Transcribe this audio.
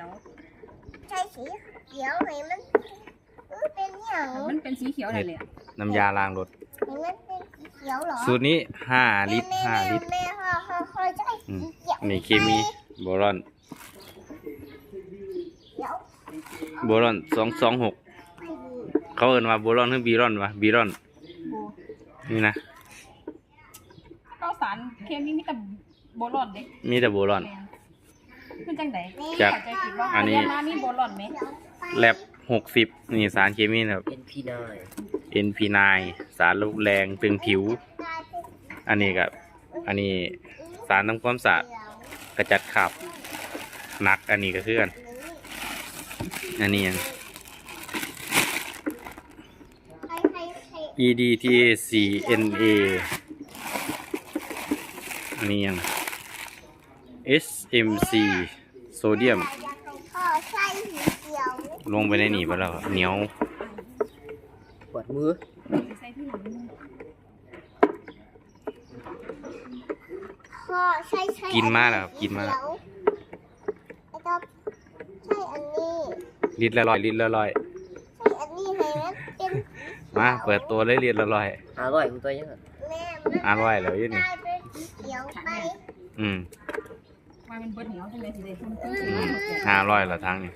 ขียวใช้สีเขียวให้มันเออเป็นอย่างมันเป็นสีเขียวอะไรเลยอะน้ำยาล้างรถให้มันเป็นสีเขียวเหรอสูตรนี้ห้าลิตรแม่ห้าแม่ลิตรแม่พ่อพ่อพ่อใช้อืมสีเขียวนี่เคมีโบรอนเขียวโบรอนสองสองหกไม่ดีเขาเอินว่าโบรอนหรือบีรอนวะบีรอนโบนี่นะข้าวสารเคมีมีแต่โบรอนเด็กมีแต่โบรอน มันจังไดจากเข้าใจผิดว่าอันนี้เรียมามีโบรอนไหมแลบหกสิบนี่สารเคมีแบบเป็นพี่นาย NP9 สารลดแรงตึงผิว อันนี้กับอันนี้สารทำความสะอาดกระจัดขับหนักอันนี้ก็คือกันอันนี้ยังใครใครใคร EDTA4NA อันนี้ยัง SMC โซเดียมอยากให้พ่อใช้สีเขียวลงไปในนี่ไปแล้วครับเหนียวปวดมือใส่ที่หลังมือพ่อใช้ใช้กินมาแล้วครับกินมาแล้วแล้วก็ใช้อันนี้ลิตรละร้อยลิตรละร้อยใช้อันนี้ให้มันเป็นมาเปิดตัวเลยลิตรละร้อยอร่อยกูตัวยังไงแม่มันอ่านไว้แล้วอยี่นี่กลายเป็นสีเขียวไปอืม มาเป็นเบิดเหนียวจังไดสิได้ทำอืมห้าร้อยละทั้งนี่แ